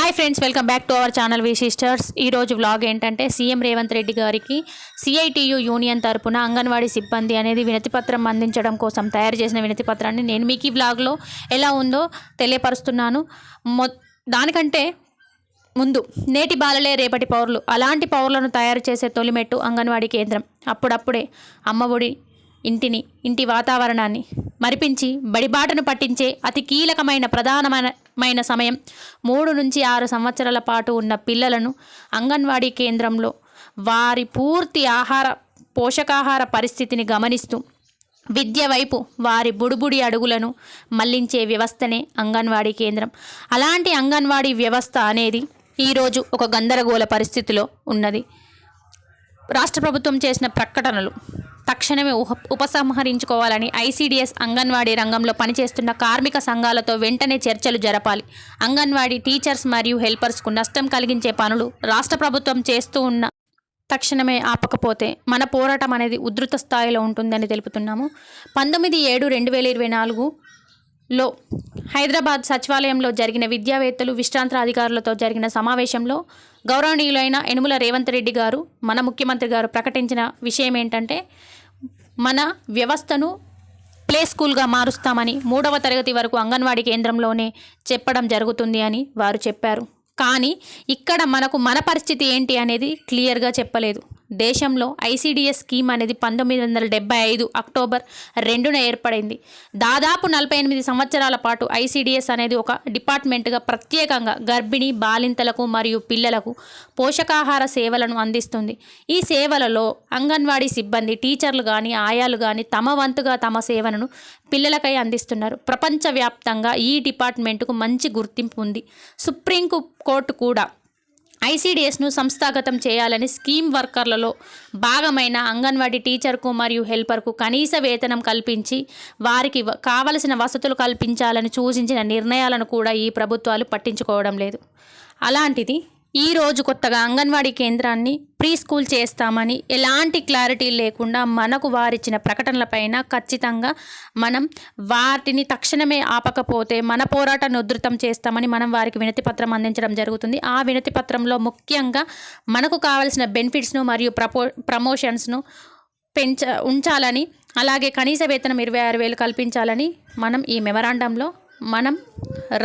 Hi friends welcome back to our channel we sisters ఈరోజు vlog ఏంటంటే CM Revanth Reddy గారికి CITU union తరపున అంగన్వాడీ సిబ్బంది అనేది వినతిపత్రం అందించడం కోసం తయారు చేసిన వినతిపత్రాన్ని నేను మీకు ఈ వ్లాగ్లో ఎలా ఉందో తెలియపరుస్తున్నాను. మొ దానికంటే ముందు నేటి బాలలే రేపటి పౌరులు. అలాంటి పౌరులను తయారు చేసే తొలిమెట్టు అంగన్వాడీ కేంద్రం. అప్పుడప్పుడే అమ్మఒడి ఇంటిని ఇంటి వాతావరణాన్ని మరిపించి బడిబాటను పట్టించే అతి కీలకమైన ప్రధానమైన సమయం మూడు నుంచి ఆరు సంవత్సరాల పాటు ఉన్న పిల్లలను అంగన్వాడీ కేంద్రంలో వారి పూర్తి ఆహార పోషకాహార పరిస్థితిని గమనిస్తూ విద్య వైపు వారి బుడిబుడి అడుగులను మళ్ళించే వ్యవస్థనే అంగన్వాడీ కేంద్రం. అలాంటి అంగన్వాడీ వ్యవస్థ అనేది ఈరోజు ఒక గందరగోళ పరిస్థితిలో ఉన్నది. రాష్ట్ర ప్రభుత్వం చేసిన ప్రకటనలు తక్షణమే ఉపసంహరించుకోవాలని ఐసీడీఎస్ అంగన్వాడీ రంగంలో పనిచేస్తున్న కార్మిక సంఘాలతో వెంటనే చర్చలు జరపాలి. అంగన్వాడీ టీచర్స్ మరియు హెల్పర్స్కు నష్టం కలిగించే పనులు రాష్ట్ర ప్రభుత్వం చేస్తూ ఉన్న తక్షణమే ఆపకపోతే మన పోరాటం అనేది ఉధృత స్థాయిలో ఉంటుందని తెలుపుతున్నాము. పంతొమ్మిది ఏడు రెండు వేల ఇరవై నాలుగులో హైదరాబాద్ సచివాలయంలో జరిగిన విద్యావేత్తలు విశ్రాంత అధికారులతో జరిగిన సమావేశంలో గౌరవనీయులైన యనుమల రేవంత్ రెడ్డి గారు మన ముఖ్యమంత్రి గారు ప్రకటించిన విషయం ఏంటంటే మన వ్యవస్థను ప్లే స్కూల్గా మారుస్తామని మూడవ తరగతి వరకు అంగన్వాడీ కేంద్రంలోనే చెప్పడం జరుగుతుంది అని వారు చెప్పారు. కానీ ఇక్కడ మనకు మన పరిస్థితి ఏంటి అనేది క్లియర్గా చెప్పలేదు. దేశంలో ఐసీడీఎస్ స్కీమ్ అనేది పంతొమ్మిది వందల డెబ్బై ఐదు అక్టోబర్ రెండున ఏర్పడింది. దాదాపు నలభై ఎనిమిది సంవత్సరాల పాటు ఐసీడీఎస్ అనేది ఒక డిపార్ట్మెంట్గా ప్రత్యేకంగా గర్భిణీ బాలింతలకు మరియు పిల్లలకు పోషకాహార సేవలను అందిస్తుంది. ఈ సేవలలో అంగన్వాడీ సిబ్బంది టీచర్లు కానీ ఆయాలు కానీ తమ వంతుగా తమ సేవలను పిల్లలకై అందిస్తున్నారు. ప్రపంచవ్యాప్తంగా ఈ డిపార్ట్మెంట్కు మంచి గుర్తింపు ఉంది. సుప్రీం కోర్టు కూడా ఐసీడీఎస్ను సంస్థాగతం చేయాలని స్కీమ్ వర్కర్లలో భాగమైన అంగన్వాడీ టీచర్కు మరియు హెల్పర్కు కనీస వేతనం కల్పించి వారికి కావలసిన వసతులు కల్పించాలని సూచించిన నిర్ణయాలను కూడా ఈ ప్రభుత్వాలు పట్టించుకోవడం లేదు. అలాంటిది ఈ రోజు కొత్తగా అంగన్వాడీ కేంద్రాన్ని ప్రీ స్కూల్ చేస్తామని ఎలాంటి క్లారిటీ లేకుండా మనకు వారిచ్చిన ప్రకటనలపైన ఖచ్చితంగా మనం వాటిని తక్షణమే ఆపకపోతే మన పోరాటాన్ని ఉధృతం చేస్తామని మనం వారికి వినతి పత్రం అందించడం జరుగుతుంది. ఆ వినతి పత్రంలో ముఖ్యంగా మనకు కావలసిన బెనిఫిట్స్ను మరియు ప్రపో ప్రమోషన్స్ను పెంచ ఉంచాలని అలాగే కనీస వేతనం ఇరవై ఆరు వేలు కల్పించాలని మనం ఈ మెమరాండంలో మనం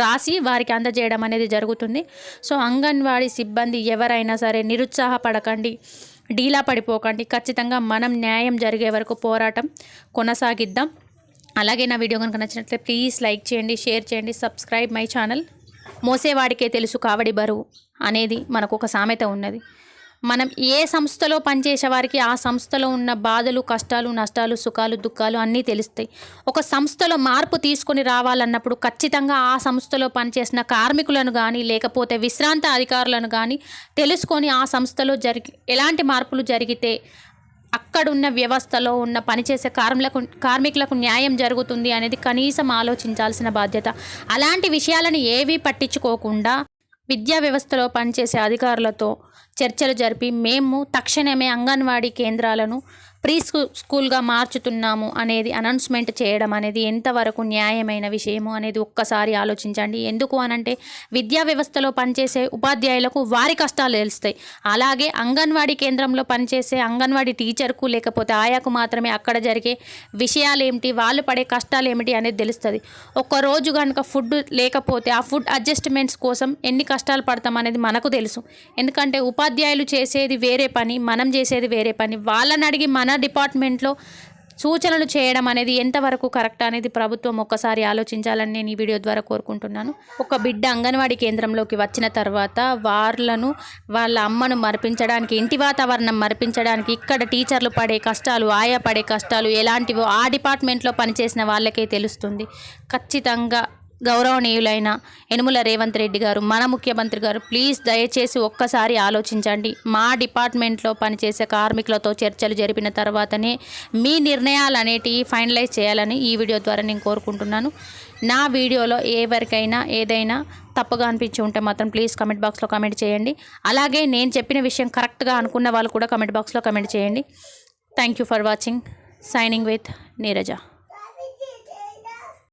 రాసి వారికి అందజేయడం అనేది జరుగుతుంది. సో అంగన్వాడీ సిబ్బంది ఎవరైనా సరే నిరుత్సాహపడకండి డీలా పడిపోకండి. ఖచ్చితంగా మనం న్యాయం జరిగే వరకు పోరాటం కొనసాగిద్దాం. అలాగే నా వీడియో కనుక నచ్చినట్లయితే ప్లీజ్ లైక్ చేయండి షేర్ చేయండి సబ్స్క్రైబ్ మై ఛానల్. మోసేవాడికే తెలుసు కావడి బరువు అనేది మనకు ఒక సామెత ఉన్నది. మనం ఏ సంస్థలో పనిచేసే వారికి ఆ సంస్థలో ఉన్న బాధలు కష్టాలు నష్టాలు సుఖాలు దుఃఖాలు అన్నీ తెలుస్తాయి. ఒక సంస్థలో మార్పు తీసుకొని రావాలన్నప్పుడు ఖచ్చితంగా ఆ సంస్థలో పనిచేసిన కార్మికులను కానీ లేకపోతే విశ్రాంత అధికారులను కానీ తెలుసుకొని ఆ సంస్థలో జరిగి ఎలాంటి మార్పులు జరిగితే అక్కడున్న వ్యవస్థలో ఉన్న పనిచేసే కార్మికులకు కార్మికులకు న్యాయం జరుగుతుంది అనేది కనీసం ఆలోచించాల్సిన బాధ్యత. అలాంటి విషయాలను ఏవీ పట్టించుకోకుండా విద్యా వ్యవస్థలో పనిచేసే అధికారులతో చర్చలు జరిపి మేము తక్షణమే అంగన్వాడీ కేంద్రాలను ప్రీ స్కూల్గా మార్చుతున్నాము అనేది అనౌన్స్మెంట్ చేయడం అనేది ఎంతవరకు న్యాయమైన విషయము అనేది ఒక్కసారి ఆలోచించండి. ఎందుకు అనంటే విద్యా వ్యవస్థలో పనిచేసే ఉపాధ్యాయులకు వారి కష్టాలు తెలుస్తాయి. అలాగే అంగన్వాడీ కేంద్రంలో పనిచేసే అంగన్వాడీ టీచర్కు లేకపోతే ఆయాకు మాత్రమే అక్కడ జరిగే విషయాలు ఏమిటి వాళ్ళు పడే కష్టాలు ఏమిటి అనేది తెలుస్తుంది. ఒక్కరోజు కనుక ఫుడ్ లేకపోతే ఆ ఫుడ్ అడ్జస్ట్మెంట్స్ కోసం ఎన్ని కష్టాలు పడతాం అనేది మనకు తెలుసు. ఎందుకంటే ఉపాధ్యాయులు చేసేది వేరే పని మనం చేసేది వేరే పని. వాళ్ళని అడిగి మన డిపార్ట్మెంట్లో సూచనలు చేయడం అనేది ఎంతవరకు కరెక్ట్ అనేది ప్రభుత్వం ఒక్కసారి ఆలోచించాలని నేను ఈ వీడియో ద్వారా కోరుకుంటున్నాను. ఒక బిడ్డ అంగన్వాడీ కేంద్రంలోకి వచ్చిన తర్వాత వాళ్ళను వాళ్ళ అమ్మను మరిపించడానికి ఇంటి వాతావరణం మరిపించడానికి ఇక్కడ టీచర్లు పడే కష్టాలు ఆయా పడే కష్టాలు ఎలాంటివో ఆ డిపార్ట్మెంట్లో పనిచేసిన వాళ్ళకే తెలుస్తుంది. ఖచ్చితంగా గౌరవనీయులైన యనుమల రేవంత్ రెడ్డి గారు మన ముఖ్యమంత్రి గారు ప్లీజ్ దయచేసి ఒక్కసారి ఆలోచించండి. మా డిపార్ట్మెంట్లో పనిచేసే కార్మికులతో చర్చలు జరిపిన తర్వాతనే మీ నిర్ణయాలు అనేటివి ఫైనలైజ్ చేయాలని ఈ వీడియో ద్వారా నేను కోరుకుంటున్నాను. నా వీడియోలో ఎవరికైనా ఏదైనా తప్పుగా అనిపించి ఉంటే మాత్రం ప్లీజ్ కమెంట్ బాక్స్లో కమెంట్ చేయండి. అలాగే నేను చెప్పిన విషయం కరెక్ట్గా అనుకున్న వాళ్ళు కూడా కమెంట్ బాక్స్లో కమెంట్ చేయండి. Thank you for watching. Signing with Neeraja.